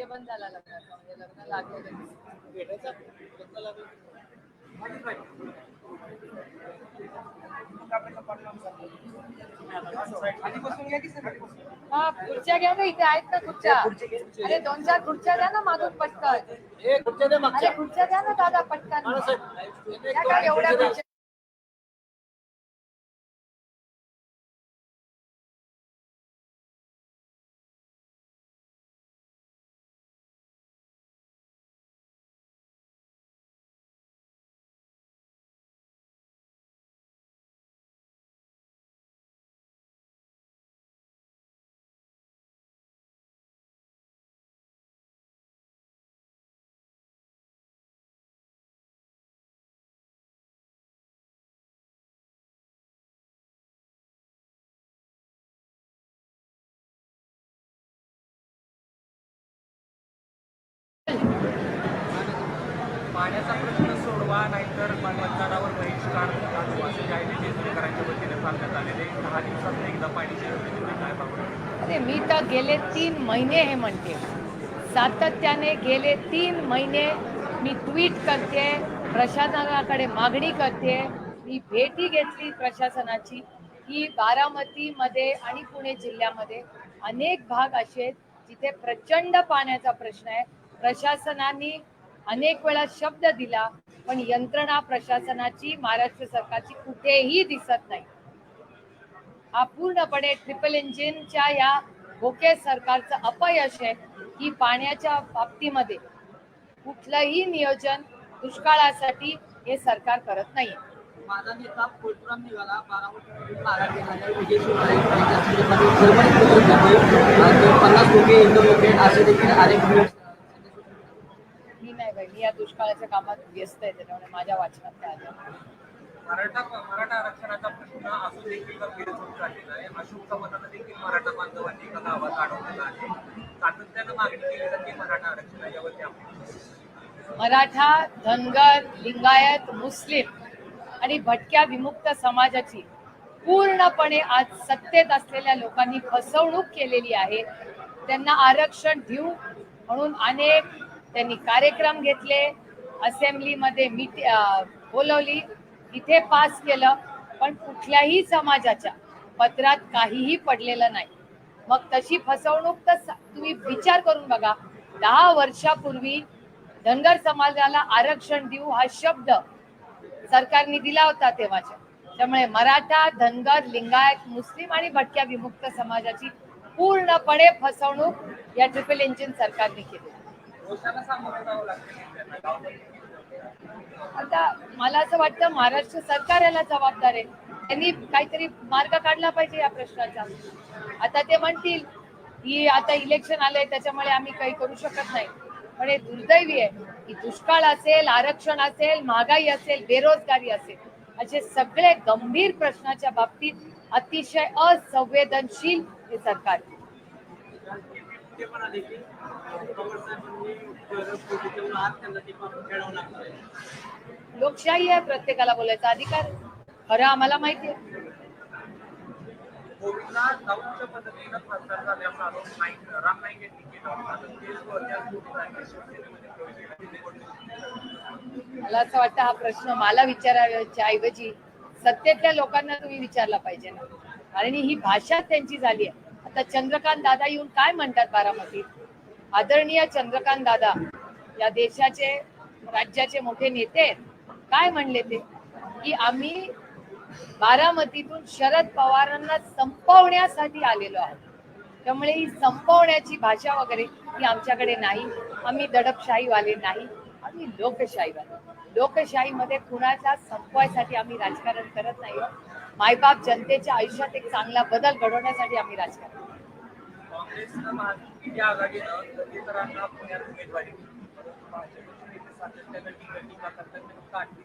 DJ बंद झाला लग्नाचा म्हणजे लग्न लागलेलं हा खुर्च्या घ्या ना इथे आहेत ना खुर्च्या. अरे दोन चार खुर्च्या द्या ना मागून पटकन. अरे खुर्च्या द्या ना दादा पटकन. त्या काय एवढ्या खुर्च्या? पाण्याचा प्रश्न सोडवा नाहीतर मतदानावर बहिष्कार घालू असे जे आहे वतीने सांगण्यात आलेले दहा दिवसात एकदा पाणी काय अरे मी तर गेले तीन महिने हे म्हणते. सातत्याने गेले तीन महिने मी ट्विट करते प्रशासनाकडे मागणी करते. मी भेटी घेतली प्रशासनाची. की बारामतीमध्ये आणि पुणे जिल्ह्यामध्ये अनेक भाग असे जिथे प्रचंड पाण्याचा प्रश्न आहे. प्रशासनाने अनेक वेळा शब्द दिला पण यंत्रणा प्रशासनाची महाराष्ट्र सरकारची कुठेही दिसत नाही. हा पूर्णपणे ट्रिपल इंजिनच्या या भोके सरकारचं अपयश आहे की पाण्याच्या बाबतीमध्ये कुठलंही नियोजन दुष्काळासाठी हे सरकार करत नाही माझा नेता पोटराम निघाला बारामती माराठी झाल्या विजय शिवराय पन्नास लोके इंदोर लोके असे देखील अनेक मी या दुष्काळाच्या कामात व्यस्त आहे त्याच्यामुळे माझ्या वाचनात काय आलं मराठा मराठा आरक्षणाचा प्रश्न असून देखील गंभीर झालेला आहे. अशोक चव्हाणांना देखील मराठा बांधवांनी एका गावात अडवलेला आहे. सातत्यानं मागणी केली जाते मराठा आरक्षण यावरती आपण मराठा धनगर लिंगायत मुस्लिम आणि भटक्या विमुक्त समाजाची पूर्णपणे आज सत्तेत असलेल्या लोकांनी फसवणूक केलेली आहे. त्यांना आरक्षण देऊ म्हणून अनेक त्यांनी कार्यक्रम घेतले असेंब्लीमध्ये मीट बोलवली. इथे पास केलं पण कुठल्याही समाजाच्या पत्रात काहीही पडलेलं नाही. मग तशी फसवणूक तर तुम्ही विचार करून बघा दहा वर्षापूर्वी धनगर समाजाला आरक्षण देऊ हा शब्द सरकारने दिला होता तेव्हाच्या. त्यामुळे मराठा धनगर लिंगायत मुस्लिम आणि भटक्या विमुक्त समाजाची पूर्णपणे फसवणूक या ट्रिपल इंजिन सरकारने केली. आता मला असं वाटतं महाराष्ट्र सरकार याला जबाबदार आहे. त्यांनी काहीतरी मार्ग काढला पाहिजे या प्रश्नाचा. आता ते म्हणतील की आता इलेक्शन आलंय त्याच्यामुळे आम्ही काही करू शकत नाही. पण हे दुर्दैवी आहे. की दुष्काळ असेल आरक्षण असेल महागाई असेल बेरोजगारी असेल असे सगळे गंभीर प्रश्नाच्या बाबतीत अतिशय असंवेदनशील हे सरकार आहे. ते म्हणाले की लोकशाही आहे प्रत्येकाला बोलायचा अधिकार. खरं आम्हाला माहिती आहे. कोविडला दाऊदच्या पद्धतीनं झाल्याचा आरोप नाईक राम नाईक यांनी केला मला असं वाटतं हा प्रश्न मला विचारायच्या ऐवजी सत्तेतल्या लोकांना तुम्ही विचारला पाहिजे ना. कारण ही भाषा त्यांची झाली आहे. आता चंद्रकांत दादा येऊन काय म्हणतात बारामतीत? आदरणीय चंद्रकांत दादा या देशाचे राज्याचे मोठे नेते आहेत. काय म्हणले ते? की आम्ही बारामतीतून शरद पवारांना संपवण्यासाठी आलेलो आहोत. त्यामुळे ही संपवण्याची भाषा वगैरे ही आमच्याकडे नाही. आम्ही दडपशाहीवाले नाही. आम्ही लोकशाहीवाले. लोकशाहीमध्ये कुणाचा संपवायसाठी आम्ही राजकारण करत नाही मायबाप जनतेच्या आयुष्यात एक चांगला बदल घडवण्यासाठी आम्ही राजकारण आघाडीनं पुण्यात उमेदवारी दिली. भाजपचे नेते सातत्यानं टीका टीका करतात त्यांनी काढली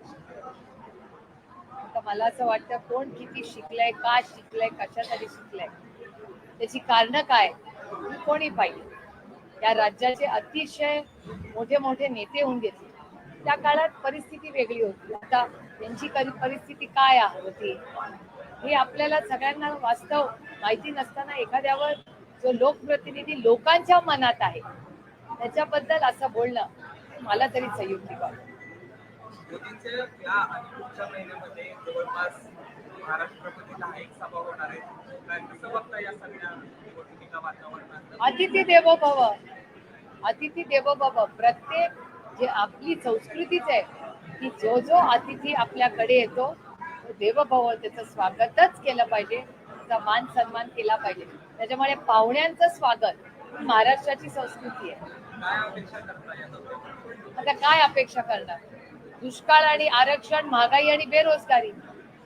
आता मला असं वाटतं कोण किती शिकलंय का शिकलंय कशासाठी शिकलंय? त्याची कारण काय? कोणी पाहिजे या राज्याचे अतिशय मोठे मोठे नेते होऊन घेतले त्या काळात परिस्थिती वेगळी होती. आता त्यांची परिस्थिती काय आहे? होती हे आपल्याला सगळ्यांना वास्तव माहिती नसताना एखाद्यावर जो लोकप्रतिनिधी लोकांच्या मनात आहे त्याच्याबद्दल असं बोलणं मला तरी संयुक्तिक वाटतं पुढच्या महिन्यामध्ये जवळपास अतिथी देवो भव अतिथी देवो भव प्रत्येक जे आपली संस्कृतीच आहे की जो जो अतिथी आपल्याकडे येतो देवभव त्याचं स्वागतच केलं पाहिजे. त्याचा मान सन्मान केला पाहिजे. त्याच्यामुळे पाहुण्यांचं स्वागत महाराष्ट्राची संस्कृती आहे. आता काय अपेक्षा करणार? दुष्काळ आणि आरक्षण महागाई आणि बेरोजगारी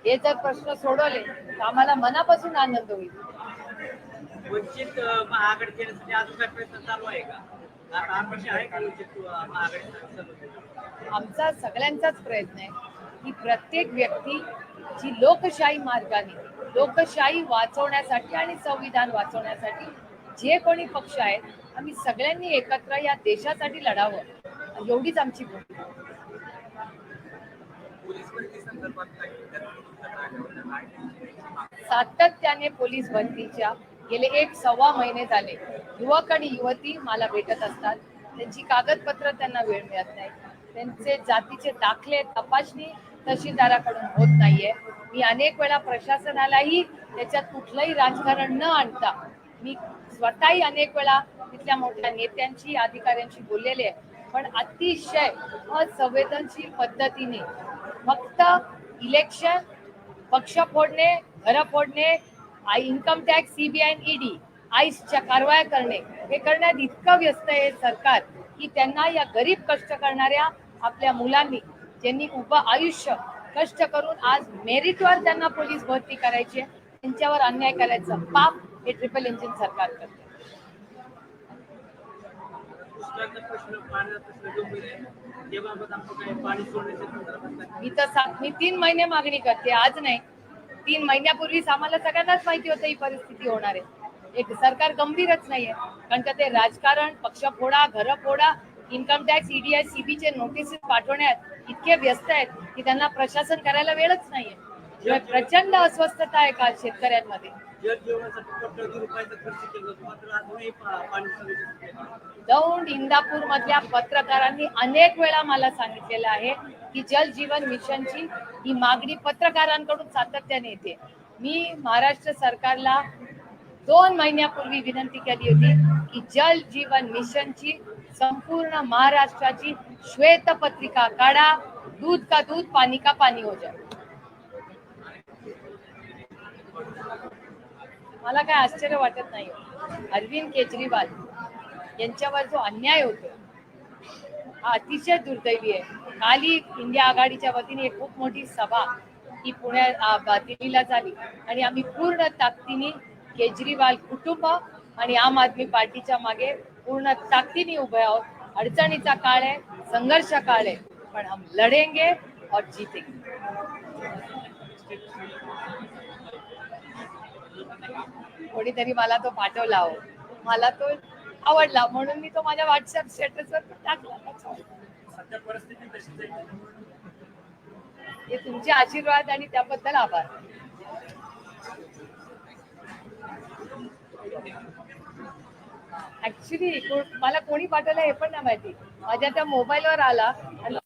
हे जर प्रश्न सोडवले तर आम्हाला मनापासून आनंद होईल. वंचित अजून काय प्रयत्न चालू आहे का? आमचा सगळ्यांचाच प्रयत्न आहे. की प्रत्येक व्यक्ती जी लोकशाही मार्गाने लोकशाही वाचवण्यासाठी आणि संविधान वाचवण्यासाठी जे कोणी पक्ष आहेत आम्ही सगळ्यांनी एकत्र या देशासाठी लढावं. एवढीच आमची भूमिका? सातत्याने पोलीस भरतीच्या गेले एक सव्वा महिने झाले. युवक आणि युवती मला भेटत असतात. त्यांची कागदपत्र त्यांना वेळ मिळत नाही. त्यांचे जातीचे दाखले तपासणी तहसीलदाराकडून होत नाहीये. मी अनेक वेळा प्रशासनालाही त्याच्यात कुठलंही राजकारण न आणता मी स्वतःही अनेक वेळा तिथल्या मोठ्या नेत्यांशी अधिकाऱ्यांशी बोललेले आहे. पण अतिशय असंवेदनशील पद्धतीने फक्त इलेक्शन पक्ष फोडणे घरं फोडणे इन्कम टॅक्स सीबीआय ईडी आईसच्या कारवाया करणे हे करण्यात इतकं व्यस्त आहे सरकार की त्यांना या गरीब कष्ट करणाऱ्या आपल्या मुलांनी ज्यांनी उभं आयुष्य कष्ट करून आज मेरिटवर त्यांना पोलीस भरती करायची त्यांच्यावर अन्याय करायचं पाप हे ट्रिपल इंजिन सरकार करते. मी तर मी तीन महिने मागणी करते आज नाही. तीन महिन्यापूर्वीच आम्हाला सगळ्यांनाच माहिती होतं ही परिस्थिती होणार आहे. एक सरकार गंभीरच नाहीये. कारण का ते राजकारण पक्ष फोडा घर फोडा इन्कम टॅक्स ईडीआय सीबीचे नोटीस पाठवण्यात इतके व्यस्त आहेत की त्यांना प्रशासन करायला वेळच नाहीये. प्रचंड अस्वस्थता आहे काल शेतकऱ्यांमध्ये? दौंड इंदापूर मधल्या पत्रकारांनी अनेक वेळा मला सांगितलेलं आहे की जल जीवन मिशनची ही मागणी पत्रकारांकडून सातत्याने येते. मी महाराष्ट्र सरकारला दोन महिन्यापूर्वी विनंती केली होती की जल जीवन मिशनची संपूर्ण महाराष्ट्राची श्वेत पत्रिका काढा दूध का दूध पाणी का पाणी हो जाए मला काय आश्चर्य वाटत नाही हो. अरविंद केजरीवाल यांच्यावर जो अन्याय होतो हा अतिशय दुर्दैवी आहे. काली इंडिया आघाडीच्या वतीने एक खूप मोठी सभा ही पुण्यात दिल्लीला झाली. आणि आम्ही पूर्ण ताकदीने केजरीवाल कुटुंब आणि आम आदमी पार्टीच्या मागे पूर्ण ताकदीने उभे आहोत. अडचणीचा काळ आहे. संघर्ष काळ आहे पण हम लढेंगे और जीतेंगे. कोणीतरी मला तो पाठवला हो. मला तो आवडला म्हणून मी तो माझ्या व्हॉट्सअप स्टेटसवर टाकला. हे तुमचे आशीर्वाद आणि त्याबद्दल आभार. ऍक्च्युली मला कोणी पाठवलं हे पण नाही माहिती. माझ्या त्या मोबाईलवर आला आणि